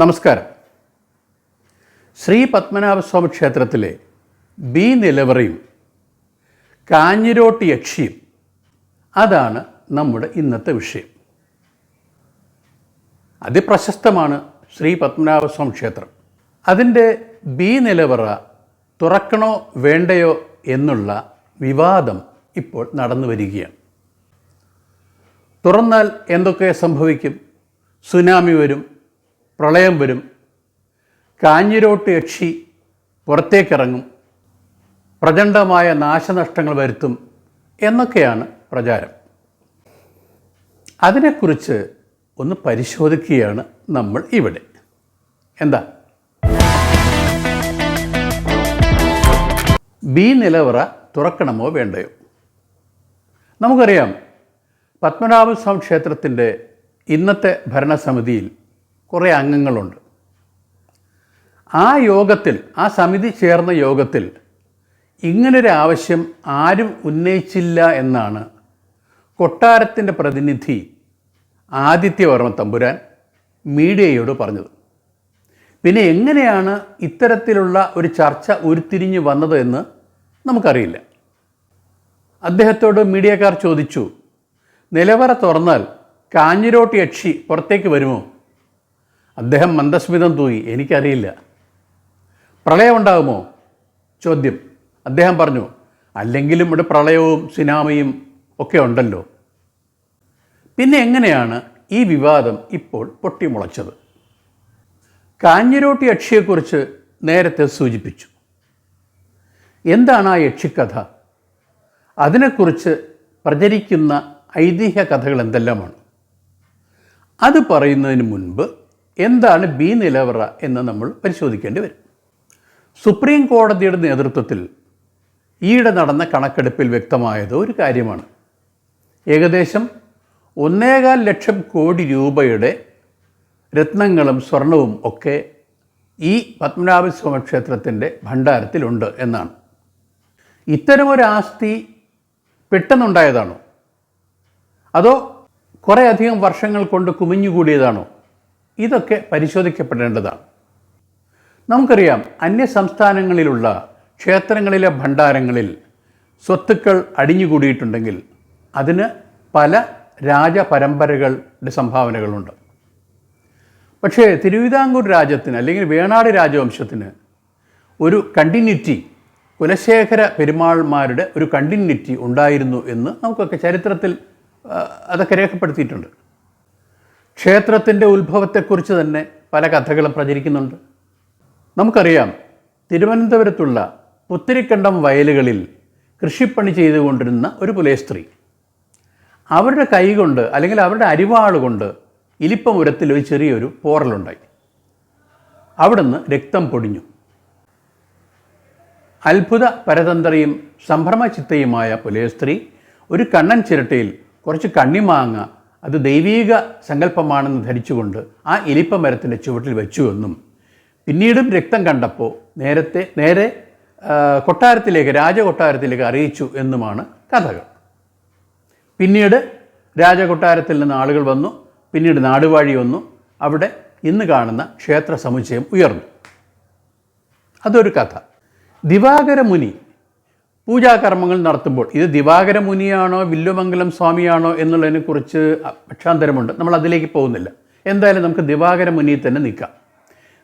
നമസ്കാരം. ശ്രീ പത്മനാഭസ്വാമി ക്ഷേത്രത്തിലെ ബി നിലവറയും കാഞ്ഞിരോട്ട് യക്ഷിയും അതാണ് നമ്മുടെ ഇന്നത്തെ വിഷയം. അതിപ്രശസ്തമാണ് ശ്രീ പത്മനാഭസ്വാമി ക്ഷേത്രം. അതിന്റെ ബി നിലവറ തുറക്കണോ വേണ്ടയോ എന്നുള്ള വിവാദം ഇപ്പോൾ നടന്നു വരികയാണ്. തുറന്നാൽ എന്തൊക്കെ സംഭവിക്കും? സുനാമി വരും പ്രളയം വരും. കാഞ്ഞിരോട്ട് യക്ഷി പുറത്തേക്കിറങ്ങും. പ്രചണ്ഡമായ നാശനഷ്ടങ്ങൾ വരുത്തും എന്നൊക്കെയാണ് പ്രചാരം. അതിനെക്കുറിച്ച് ഒന്ന് പരിശോധിക്കുകയാണ് നമ്മൾ ഇവിടെ. എന്താ? ബി നിലവറ തുറക്കണമോ വേണ്ടയോ? നമുക്കറിയാം പത്മനാഭസ്വാമി ക്ഷേത്രത്തിന്റെ ഇന്നത്തെ ഭരണസമിതിയിൽ കുറേ അംഗങ്ങളുണ്ട്. ആ യോഗത്തിൽ ആ സമിതി ചേർന്ന യോഗത്തിൽ ഇങ്ങനൊരു ആവശ്യം ആരും ഉന്നയിച്ചില്ല എന്നാണ് കൊട്ടാരത്തിന്റെ പ്രതിനിധി ആദിത്യവർമ്മ തമ്പുരാൻ മീഡിയയോട് പറഞ്ഞത്. പിന്നെ എങ്ങനെയാണ് ഇത്തരത്തിലുള്ള ഒരു ചർച്ച ഉരുത്തിരിഞ്ഞ് വന്നത് എന്ന് നമുക്കറിയില്ല. അദ്ദേഹത്തോട് മീഡിയക്കാർ ചോദിച്ചു നിലവറ തുറന്നാൽ കാഞ്ഞിരോട്ട് യക്ഷി പുറത്തേക്ക് വരുമോ? അദ്ദേഹം മന്ദസ്മിതം തൂങ്ങി എനിക്കറിയില്ല. പ്രളയം ഉണ്ടാകുമോ ചോദ്യം. അദ്ദേഹം പറഞ്ഞു അല്ലെങ്കിലും ഇവിടെ പ്രളയവും സുനാമിയും ഒക്കെ ഉണ്ടല്ലോ. പിന്നെ എങ്ങനെയാണ് ഈ വിവാദം ഇപ്പോൾ പൊട്ടിമുളച്ചത്? കാഞ്ഞിരോട്ടി യക്ഷിയെക്കുറിച്ച് നേരത്തെ സൂചിപ്പിച്ചു. എന്താണ് ആ യക്ഷിക്കഥ? അതിനെക്കുറിച്ച് പ്രചരിക്കുന്ന ഐതിഹ്യ കഥകൾ എന്തെല്ലാമാണ്? അത് പറയുന്നതിന് മുൻപ് എന്താണ് ബി നിലവറ എന്ന് നമ്മൾ പരിശോധിക്കേണ്ടി വരും. സുപ്രീം കോടതിയുടെ നേതൃത്വത്തിൽ ഈയിടെ നടന്ന കണക്കെടുപ്പിൽ വ്യക്തമായത് ഒരു കാര്യമാണ്. ഏകദേശം ഒന്നേകാൽ ലക്ഷം കോടി രൂപയുടെ രത്നങ്ങളും സ്വർണവും ഒക്കെ ഈ പത്മനാഭസ്വാമി ക്ഷേത്രത്തിന്റെ ഭണ്ഡാരത്തിലുണ്ട് എന്നാണ്. ഇത്തരമൊരാസ്തി പെട്ടെന്നുണ്ടായതാണോ? അതോ കുറേയധികം വർഷങ്ങൾ കൊണ്ട് കുമിഞ്ഞുകൂടിയതാണോ? ഇതൊക്കെ പരിശോധിക്കപ്പെടേണ്ടതാണ്. നമുക്കറിയാം അന്യ സംസ്ഥാനങ്ങളിലുള്ള ക്ഷേത്രങ്ങളിലെ ഭണ്ഡാരങ്ങളിൽ സ്വത്തുക്കൾ അടിഞ്ഞുകൂടിയിട്ടുണ്ടെങ്കിൽ അതിന് പല രാജപരമ്പരകളുടെ സംഭാവനകളുണ്ട്. പക്ഷേ തിരുവിതാംകൂർ രാജ്യത്തിന് അല്ലെങ്കിൽ വേണാട് രാജവംശത്തിന് ഒരു കണ്ടിന്യൂറ്റി കുലശേഖര പെരുമാൾമാരുടെ ഒരു കണ്ടിന്യൂറ്റി ഉണ്ടായിരുന്നു എന്ന് നമുക്കൊക്കെ ചരിത്രത്തിൽ അതൊക്കെ രേഖപ്പെടുത്തിയിട്ടുണ്ട്. ക്ഷേത്രത്തിന്റെ ഉത്ഭവത്തെക്കുറിച്ച് തന്നെ പല കഥകളും പ്രചരിക്കുന്നുണ്ട്. നമുക്കറിയാം തിരുവനന്തപുരത്തുള്ള പുത്തിരിക്കണ്ടം വയലുകളിൽ കൃഷിപ്പണി ചെയ്തുകൊണ്ടിരുന്ന ഒരു പുലേ സ്ത്രീ. അവരുടെ കൈകൊണ്ട് അല്ലെങ്കിൽ അവരുടെ അരിവാളുകൊണ്ട് ഇലിപ്പമുരത്തിൽ ഒരു ചെറിയൊരു പോറലുണ്ടായി. അവിടുന്ന് രക്തം പൊടിഞ്ഞു. അത്ഭുത പരതന്ത്രയും സംഭ്രമചിത്തയുമായ പുലയസ്ത്രീ ഒരു കണ്ണൻ ചിരട്ടയിൽ കുറച്ച് കണ്ണിമാങ്ങ അത് ദൈവീക സങ്കല്പമാണെന്ന് ധരിച്ചുകൊണ്ട് ആ എലിപ്പമരത്തിന്റെ ചുവട്ടിൽ വെച്ചു എന്നും. പിന്നീടും രക്തം കണ്ടപ്പോൾ നേരത്തെ നേരെ കൊട്ടാരത്തിലേക്ക് രാജകൊട്ടാരത്തിലേക്ക് അറിയിച്ചു എന്നുമാണ് കഥകൾ. പിന്നീട് രാജകൊട്ടാരത്തിൽ നിന്ന് ആളുകൾ വന്നു. പിന്നീട് നാടുവാഴി വന്നു. അവിടെ ഇന്ന് കാണുന്ന ക്ഷേത്ര സമുച്ചയം ഉയർന്നു. അതൊരു കഥ. ദിവാകര മുനി പൂജാകർമ്മങ്ങൾ നടത്തുമ്പോൾ ഇത് ദിവാകര മുനിയാണോ വില്ലുമംഗലം സ്വാമിയാണോ എന്നുള്ളതിനെക്കുറിച്ച് പക്ഷാന്തരമുണ്ട്. നമ്മൾ അതിലേക്ക് പോകുന്നില്ല. എന്തായാലും നമുക്ക് ദിവാകര മുനിയിൽ തന്നെ നിൽക്കാം.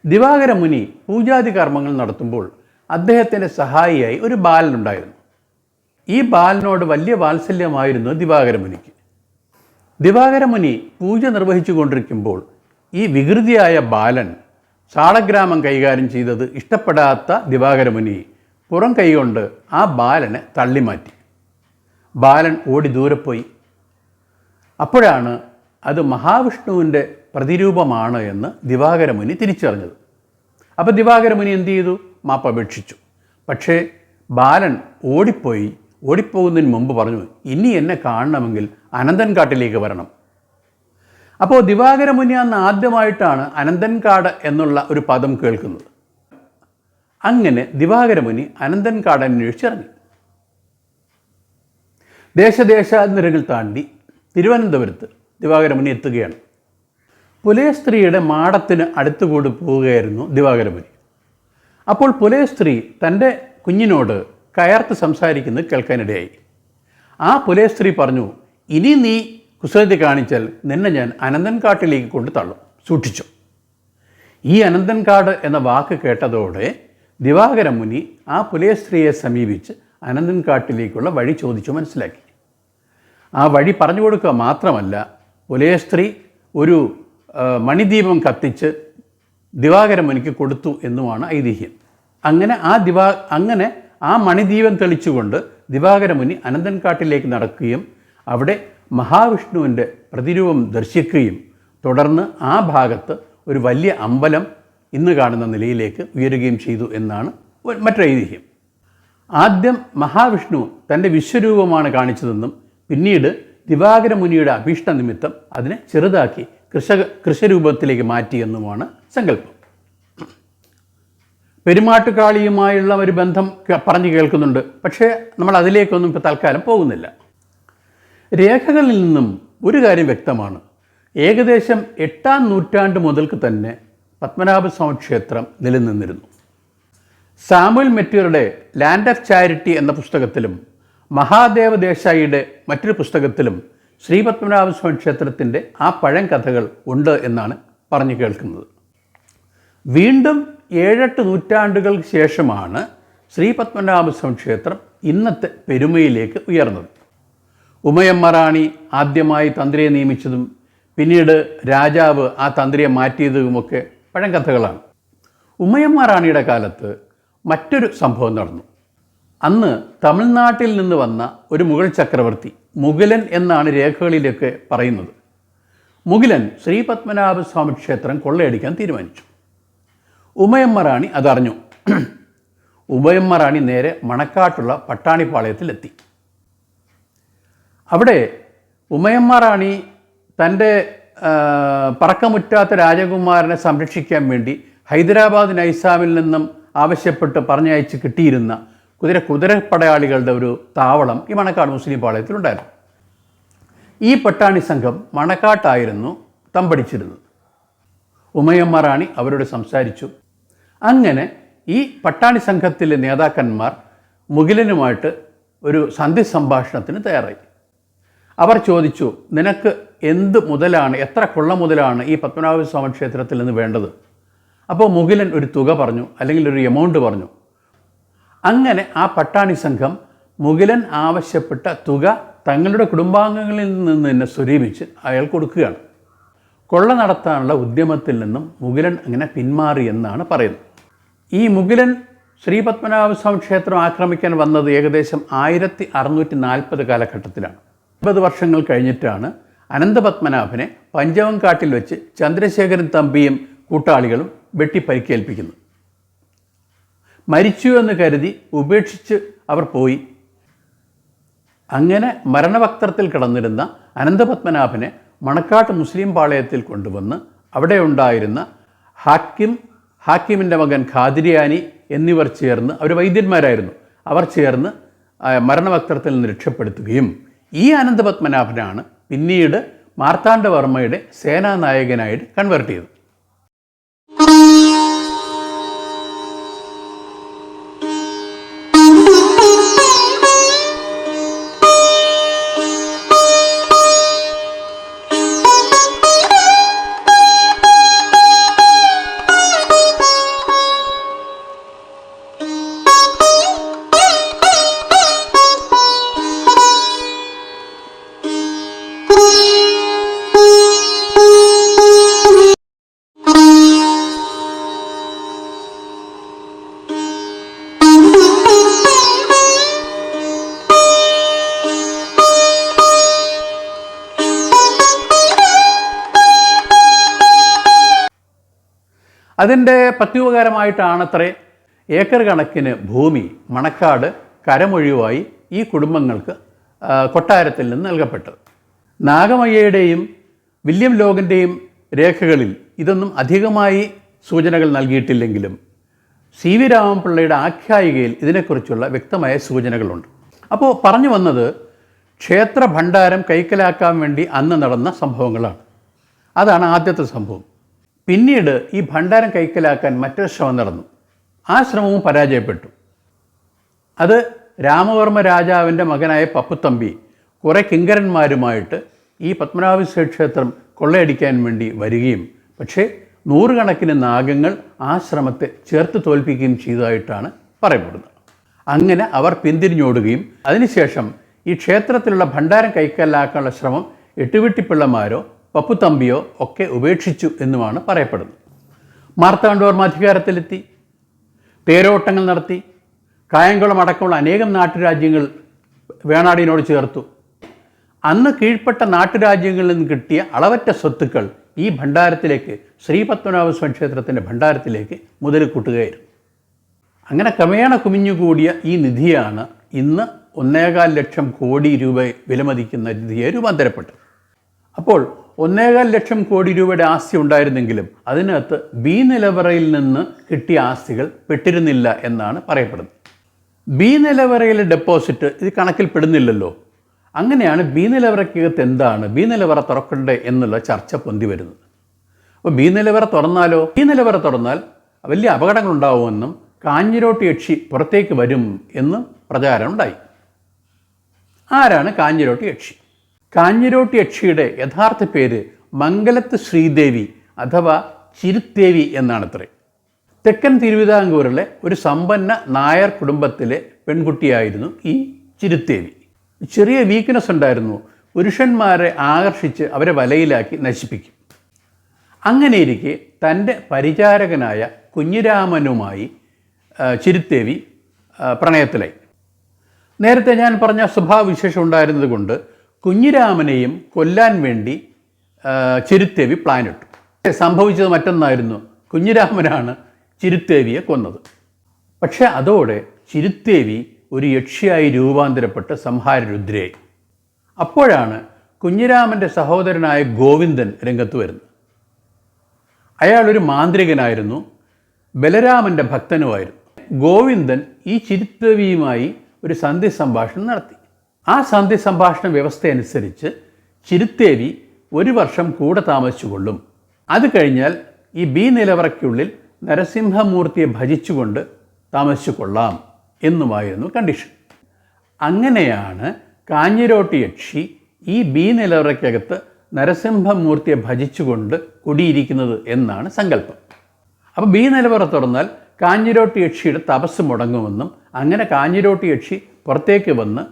ദിവാകര മുനി പൂജാതി കർമ്മങ്ങൾ നടത്തുമ്പോൾ അദ്ദേഹത്തിന്റെ സഹായിയായി ഒരു ബാലനുണ്ടായിരുന്നു ഈ ബാലനോട് വലിയ വാത്സല്യമായിരുന്നു ദിവാകര മുനിക്ക്. ദിവാകര മുനി പൂജ നിർവഹിച്ചു കൊണ്ടിരിക്കുമ്പോൾ ഈ വികൃതിയായ ബാലൻ ചാളഗ്രാമം കൈകാര്യം ചെയ്തത് ഇഷ്ടപ്പെടാത്ത ദിവാകര മുനി പുറം കൈകൊണ്ട് ആ ബാലനെ തള്ളിമാറ്റി. ബാലൻ ഓടി ദൂരെ പോയി. അപ്പോഴാണ് അത് മഹാവിഷ്ണുവിന്റെ പ്രതിരൂപമാണ് എന്ന് ദിവാകര മുനി തിരിച്ചറിഞ്ഞത്. അപ്പോൾ ദിവാകര എന്തു ചെയ്തു? മാപ്പപേക്ഷിച്ചു പക്ഷേ ബാലൻ ഓടിപ്പോയി. ഓടിപ്പോകുന്നതിന് മുമ്പ് പറഞ്ഞു ഇനി എന്നെ കാണണമെങ്കിൽ അനന്തൻകാട്ടിലേക്ക് വരണം. അപ്പോൾ ദിവാകര മുനി അന്ന് ആദ്യമായിട്ടാണ് അനന്തൻകാട് എന്നുള്ള ഒരു പദം കേൾക്കുന്നത്. അങ്ങനെ ദിവാകര മുനി അനന്തൻകാട് അന്വേഷിച്ചിറങ്ങി ദേശദേശാന്തരങ്ങൾ താണ്ടി തിരുവനന്തപുരത്ത് ദിവാകര മുനി എത്തുകയാണ്. പുലയ സ്ത്രീയുടെ മാടത്തിന് അടുത്തുകൂടി പോവുകയായിരുന്നു ദിവാകരമുനി അപ്പോൾ പുലയ സ്ത്രീ തന്റെ കുഞ്ഞിനോട് കയർത്ത് സംസാരിക്കുന്നത് കേൾക്കാനിടയായി. ആ പുലയ സ്ത്രീ പറഞ്ഞു ഇനി നീ കുസൃതി കാണിച്ചാൽ നിന്നെ ഞാൻ അനന്തൻകാട്ടിലേക്ക് കൊണ്ട് തള്ളും സൂക്ഷിച്ചു. ഈ അനന്തൻകാട് എന്ന വാക്ക് കേട്ടതോടെ ദിവാകര മുനി ആ പുലയ സ്ത്രീയെ സമീപിച്ച് അനന്തൻകാട്ടിലേക്കുള്ള വഴി ചോദിച്ചു മനസ്സിലാക്കി. ആ വഴി പറഞ്ഞു കൊടുക്കുക മാത്രമല്ല പുലയ സ്ത്രീ ഒരു മണിദീപം കത്തിച്ച് ദിവാകര മുനിക്ക് കൊടുത്തു എന്നുമാണ് ഐതിഹ്യം. അങ്ങനെ ആ ദിവാ അങ്ങനെ ആ മണിദീപം തെളിച്ചുകൊണ്ട് ദിവാകര മുനി അനന്തൻകാട്ടിലേക്ക് നടക്കുകയും അവിടെ മഹാവിഷ്ണുവിന്റെ പ്രതിരൂപം ദർശിക്കുകയും തുടർന്ന് ആ ഭാഗത്ത് ഒരു വലിയ അമ്പലം ഇന്ന് കാണുന്ന നിലയിലേക്ക് ഉയരുകയും ചെയ്തു എന്നാണ് മറ്റൊരു ഐതിഹ്യം. ആദ്യം മഹാവിഷ്ണു തന്റെ വിശ്വരൂപമാണ് കാണിച്ചതെന്നും പിന്നീട് ദിവാകര മുനിയുടെ അഭീഷ്ട നിമിത്തം അതിനെ ചെറുതാക്കി കൃഷക കൃഷരൂപത്തിലേക്ക് മാറ്റിയെന്നുമാണ് സങ്കല്പം. പെരുമാട്ടുകാളിയുമായുള്ള ഒരു ബന്ധം പറഞ്ഞു കേൾക്കുന്നുണ്ട്. പക്ഷേ നമ്മൾ അതിലേക്കൊന്നും ഇപ്പോൾ തൽക്കാലം പോകുന്നില്ല. രേഖകളിൽ നിന്നും ഒരു കാര്യം വ്യക്തമാണ്. ഏകദേശം എട്ടാം നൂറ്റാണ്ട് മുതൽക്ക് തന്നെ പത്മനാഭസ്വാമി ക്ഷേത്രം നിലനിന്നിരുന്നു. സാമുൽ മെറ്റീറുടെ ലാൻഡ് ഓഫ് ചാരിറ്റി എന്ന പുസ്തകത്തിലും മഹാദേവ ദേശായിയുടെ മറ്റൊരു പുസ്തകത്തിലും ശ്രീ പത്മനാഭസ്വാമി ക്ഷേത്രത്തിന്റെ ആ പഴം കഥകൾ ഉണ്ട് എന്നാണ് പറഞ്ഞു കേൾക്കുന്നത്. വീണ്ടും ഏഴെട്ട് നൂറ്റാണ്ടുകൾക്ക് ശേഷമാണ് ശ്രീ പത്മനാഭസ്വാമി ക്ഷേത്രം ഇന്നത്തെ പെരുമയിലേക്ക് ഉയർന്നത്. ഉമയമ്മ റാണി ആദ്യമായി തന്ത്രിയെ നിയമിച്ചതും പിന്നീട് രാജാവ് ആ തന്ത്രിയെ മാറ്റിയതുമൊക്കെ പഴങ്കഥകളാണ്. ഉമ്മയമ്മ റാണിയുടെ കാലത്ത് മറ്റൊരു സംഭവം നടന്നു. അന്ന് തമിഴ്നാട്ടിൽ നിന്ന് വന്ന ഒരു മുഗൾ ചക്രവർത്തി മുഗലൻ എന്നാണ് രേഖകളിലൊക്കെ പറയുന്നത്. മുഗലൻ ശ്രീ പത്മനാഭസ്വാമി ക്ഷേത്രം കൊള്ളയടിക്കാൻ തീരുമാനിച്ചു. ഉമയമ്മ റാണി അതറിഞ്ഞു. ഉമയമ്മ റാണി നേരെ മണക്കാട്ടുള്ള പട്ടാണിപ്പാളയത്തിലെത്തി. അവിടെ ഉമയമ്മ റാണി തന്റെ പറക്കമുറ്റാത്ത രാജകുമാരനെ സംരക്ഷിക്കാൻ വേണ്ടി ഹൈദരാബാദ് നൈസാമിൽ നിന്നും ആവശ്യപ്പെട്ട് പറഞ്ഞയച്ച് കിട്ടിയിരുന്ന കുതിര കുതിരപ്പടയാളികളുടെ ഒരു താവളം ഈ മണക്കാട് മുസ്ലിം പാളയത്തിലുണ്ടായിരുന്നു ഈ പട്ടാണി സംഘം മണക്കാട്ടായിരുന്നു തമ്പടിച്ചിരുന്നത്. ഉമയമ്മ റാണി അവരോട് സംസാരിച്ചു. അങ്ങനെ ഈ പട്ടാണി സംഘത്തിലെ നേതാക്കന്മാർ മുകിലനുമായിട്ട് ഒരു സന്ധി സംഭാഷണത്തിന് തയ്യാറായി. അവർ ചോദിച്ചു നിനക്ക് എന്ത് മുതലാണ് എത്ര കൊള്ള മുതലാണ് ഈ പത്മനാഭസ്വാമി ക്ഷേത്രത്തിൽ നിന്ന് വേണ്ടത്? അപ്പോൾ മുകിലൻ ഒരു തുക പറഞ്ഞു അല്ലെങ്കിൽ ഒരു എമൗണ്ട് പറഞ്ഞു. അങ്ങനെ ആ പട്ടാണി സംഘം മുകിലൻ ആവശ്യപ്പെട്ട തുക തങ്ങളുടെ കുടുംബാംഗങ്ങളിൽ നിന്ന് തന്നെ സ്വരൂപിച്ച് അയാൾ കൊടുക്കുകയാണ്. കൊള്ള നടത്താനുള്ള ഉദ്യമത്തിൽ നിന്നും മുകിലൻ അങ്ങനെ പിന്മാറി എന്നാണ് പറയുന്നത്. ഈ മുകിലൻ ശ്രീ പത്മനാഭസ്വാമി ക്ഷേത്രം ആക്രമിക്കാൻ വന്നത് ഏകദേശം ആയിരത്തി അറുന്നൂറ്റി നാൽപ്പത് കാലഘട്ടത്തിലാണ്. അമ്പത് വർഷങ്ങൾ കഴിഞ്ഞിട്ടാണ് അനന്തപത്മനാഭനെ പഞ്ചവങ്കാട്ടിൽ വെച്ച് ചന്ദ്രശേഖരൻ തമ്പിയും കൂട്ടാളികളും വെട്ടിപ്പരിക്കേൽപ്പിക്കുന്നു. മരിച്ചു എന്ന് കരുതി ഉപേക്ഷിച്ച് അവർ പോയി. അങ്ങനെ മരണവക്തത്തിൽ കിടന്നിരുന്ന അനന്തപത്മനാഭനെ മണക്കാട്ട് മുസ്ലിം പാളയത്തിൽ കൊണ്ടുവന്ന് അവിടെ ഉണ്ടായിരുന്ന ഹാക്കിം ഹാക്കിമിന്റെ മകൻ ഖാദിരിയാനി എന്നിവർ ചേർന്ന് അവർ വൈദ്യന്മാരായിരുന്നു. അവർ ചേർന്ന് മരണവക്തത്തിൽ നിന്ന് രക്ഷപ്പെടുത്തുകയും ഈ അനന്തപത്മനാഭനാണ് പിന്നീട് മാർത്താണ്ഡവർമ്മയുടെ സേനാനായകനായിട്ട് കൺവേർട്ട് ചെയ്തത് അതിന്റെ പ്രത്യുപകാരമായിട്ടാണത്രേ ഏക്കർ കണക്കിന് ഭൂമി മണക്കാട് കരമൊഴിവായി ഈ കുടുംബങ്ങൾക്ക് കൊട്ടാരത്തിൽ നിന്ന് നൽകപ്പെട്ടത്. നാഗമയ്യയുടെയും വില്യം ലോകന്റെയും രേഖകളിൽ ഇതൊന്നും അധികമായി സൂചനകൾ നൽകിയിട്ടില്ലെങ്കിലും സി വി രാമൻപിള്ളയുടെ ആഖ്യായികയിൽ ഇതിനെക്കുറിച്ചുള്ള വ്യക്തമായ സൂചനകളുണ്ട്. അപ്പോൾ പറഞ്ഞു വന്നത് ക്ഷേത്ര ഭണ്ഡാരം കൈക്കലാക്കാൻ വേണ്ടി അന്ന് നടന്ന സംഭവങ്ങളാണ്. അതാണ് ആദ്യത്തെ സംഭവം. പിന്നീട് ഈ ഭണ്ഡാരം കൈക്കലാക്കാൻ മറ്റൊരു ശ്രമം നടന്നു. ആ ശ്രമവും പരാജയപ്പെട്ടു. അത് രാമവർമ്മ രാജാവിന്റെ മകനായ പപ്പുത്തമ്പി കുറേ കിങ്കരന്മാരുമായിട്ട് ഈ പത്മനാഭസ്വര ക്ഷേത്രം കൊള്ളയടിക്കാൻ വേണ്ടി വരികയും പക്ഷേ നൂറുകണക്കിന് നാഗങ്ങൾ ആ ശ്രമത്തെ ചേർത്ത് തോൽപ്പിക്കുകയും ചെയ്തതായിട്ടാണ് പറയപ്പെടുന്നത്. അങ്ങനെ അവർ പിന്തിരിഞ്ഞോടുകയും അതിനുശേഷം ഈ ക്ഷേത്രത്തിലുള്ള ഭണ്ഡാരം കൈക്കലാക്കാനുള്ള ശ്രമം എട്ടുവെട്ടിപ്പിള്ളമാരോ പപ്പുത്തമ്പിയോ ഒക്കെ ഉപേക്ഷിച്ചു എന്നുമാണ് പറയപ്പെടുന്നത്. മാർത്താണ്ഡവർമ്മ അധികാരത്തിലെത്തി തേരോട്ടങ്ങൾ നടത്തി കായംകുളം അടക്കമുള്ള അനേകം നാട്ടുരാജ്യങ്ങൾ വേണാടിനോട് ചേർത്തു. അന്ന് കീഴ്പ്പെട്ട നാട്ടുരാജ്യങ്ങളിൽ നിന്ന് കിട്ടിയ അളവറ്റ സ്വത്തുക്കൾ ഈ ഭണ്ഡാരത്തിലേക്ക് ശ്രീ പത്മനാഭസ്വാമി ക്ഷേത്രത്തിന്റെ ഭണ്ഡാരത്തിലേക്ക് മുതൽ കൂട്ടുകയായിരുന്നു. അങ്ങനെ ക്രമേണ കുമിഞ്ഞുകൂടിയ ഈ നിധിയാണ് ഇന്ന് ഒന്നേകാൽ ലക്ഷം കോടി രൂപ വിലമതിക്കുന്ന നിധിയെ രൂപാന്തരപ്പെട്ടത്. അപ്പോൾ ഒന്നേകാൽ ലക്ഷം കോടി രൂപയുടെ ആസ്തി ഉണ്ടായിരുന്നെങ്കിലും അതിനകത്ത് ബി നിലവറയിൽ നിന്ന് കിട്ടിയ ആസ്തികൾ പെട്ടിരുന്നില്ല എന്നാണ് പറയപ്പെടുന്നത്. ബി നിലവറയിലെ ഡെപ്പോസിറ്റ് ഇത് കണക്കിൽപ്പെടുന്നില്ലല്ലോ അങ്ങനെയാണ് ബി നിലവറയ്ക്കകത്ത് എന്താണ് ബി നിലവറ തുറക്കണ്ടേ എന്നുള്ള ചർച്ച പൊന്തി വരുന്നത്. അപ്പോൾ ബി നിലവറ തുറന്നാലോ? ബി നിലവറ തുറന്നാൽ വലിയ അപകടങ്ങളുണ്ടാവുമെന്നും കാഞ്ഞിരോട്ട് യക്ഷി പുറത്തേക്ക് വരും എന്നും പ്രചാരം ഉണ്ടായി ആരാണ് കാഞ്ഞിരോട്ട് യക്ഷി? കാഞ്ഞിരോട്ട് യക്ഷിയുടെ യഥാർത്ഥ പേര് മംഗലത്ത് ശ്രീദേവി അഥവാ ചിരുത്തേവി എന്നാണത്രേ. തെക്കൻ തിരുവിതാംകൂറിലെ ഒരു സമ്പന്ന നായർ കുടുംബത്തിലെ പെൺകുട്ടിയായിരുന്നു ഈ ചിരുത്തേവി ചെറിയ വീക്ക്നെസ് ഉണ്ടായിരുന്നു. പുരുഷന്മാരെ ആകർഷിച്ച് അവരെ വലയിലാക്കി നശിപ്പിക്കും. അങ്ങനെയിരിക്കെ തന്റെ പരിചാരകനായ കുഞ്ഞിരാമനുമായി ചിരുത്തേവി പ്രണയത്തിലായി. നേരത്തെ ഞാൻ പറഞ്ഞ സ്വഭാവവിശേഷം ഉണ്ടായിരുന്നത് കൊണ്ട് കുഞ്ഞിരാമനെയും കൊല്ലാൻ വേണ്ടി ചിരുത്തേവി പ്ലാനിട്ടു സംഭവിച്ചത് മറ്റൊന്നായിരുന്നു. കുഞ്ഞിരാമനാണ് ചിരുത്തേവിയെ കൊന്നത്. പക്ഷേ അതോടെ ചിരുത്തേവി ഒരു യക്ഷിയായി രൂപാന്തരപ്പെട്ട് സംഹാരരുദ്രയായി അപ്പോഴാണ് കുഞ്ഞിരാമന്റെ സഹോദരനായ ഗോവിന്ദൻ രംഗത്ത് വരുന്നത്. അയാളൊരു മാന്ത്രികനായിരുന്നു ബലരാമന്റെ ഭക്തനുമായിരുന്നു. ഗോവിന്ദൻ ഈ ചിരുത്തേവിയുമായി ഒരു സന്ധി സംഭാഷണം നടത്തി. ആ സന്ധി സംഭാഷണ വ്യവസ്ഥയനുസരിച്ച് ചിരുത്തേവി ഒരു വർഷം കൂടെ താമസിച്ചു കൊള്ളും അത് കഴിഞ്ഞാൽ ഈ ബി നിലവറയ്ക്കുള്ളിൽ നരസിംഹമൂർത്തിയെ ഭജിച്ചുകൊണ്ട് താമസിച്ചു കൊള്ളാം എന്നുമായിരുന്നു കണ്ടീഷൻ. അങ്ങനെയാണ് കാഞ്ഞിരോട്ടി യക്ഷി ഈ ബി നിലവറയ്ക്കകത്ത് നരസിംഹമൂർത്തിയെ ഭജിച്ചുകൊണ്ട് കുടിയിരിക്കുന്നത് എന്നാണ് സങ്കല്പം. അപ്പോൾ ബി നിലവറ തുറന്നാൽ കാഞ്ഞിരോട്ടി യക്ഷിയുടെ തപസ് മുടങ്ങുമെന്നും അങ്ങനെ കാഞ്ഞിരോട്ടി യക്ഷി പുറത്തേക്ക് വന്ന്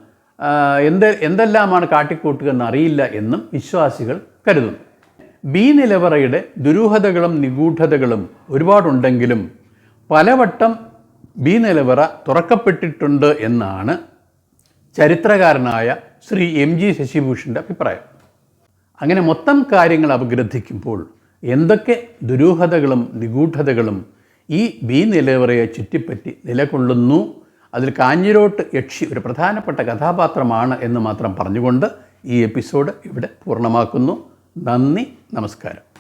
എന്ത് എന്തെല്ലാമാണ് കാട്ടിക്കൂട്ടുക എന്നറിയില്ല എന്നും വിശ്വാസികൾ കരുതുന്നു. ബി നിലവറയുടെ ദുരൂഹതകളും നിഗൂഢതകളും ഒരുപാടുണ്ടെങ്കിലും പലവട്ടം ബി നിലവറ തുറക്കപ്പെട്ടിട്ടുണ്ട് എന്നാണ് ചരിത്രകാരനായ ശ്രീ എം ജി ശശിഭൂഷന്റെ അഭിപ്രായം. അങ്ങനെ മൊത്തം കാര്യങ്ങൾ അപഗ്രഥിക്കുമ്പോൾ എന്തൊക്കെ ദുരൂഹതകളും നിഗൂഢതകളും ഈ ബി നിലവറയെ ചുറ്റിപ്പറ്റി നിലകൊള്ളുന്നു അതിൽ കാഞ്ഞിരോട്ട് യക്ഷി ഒരു പ്രധാനപ്പെട്ട കഥാപാത്രമാണ് എന്ന് മാത്രം പറഞ്ഞുകൊണ്ട് ഈ എപ്പിസോഡ് ഇവിടെ പൂർണമാക്കുന്നു. നന്ദി നമസ്കാരം.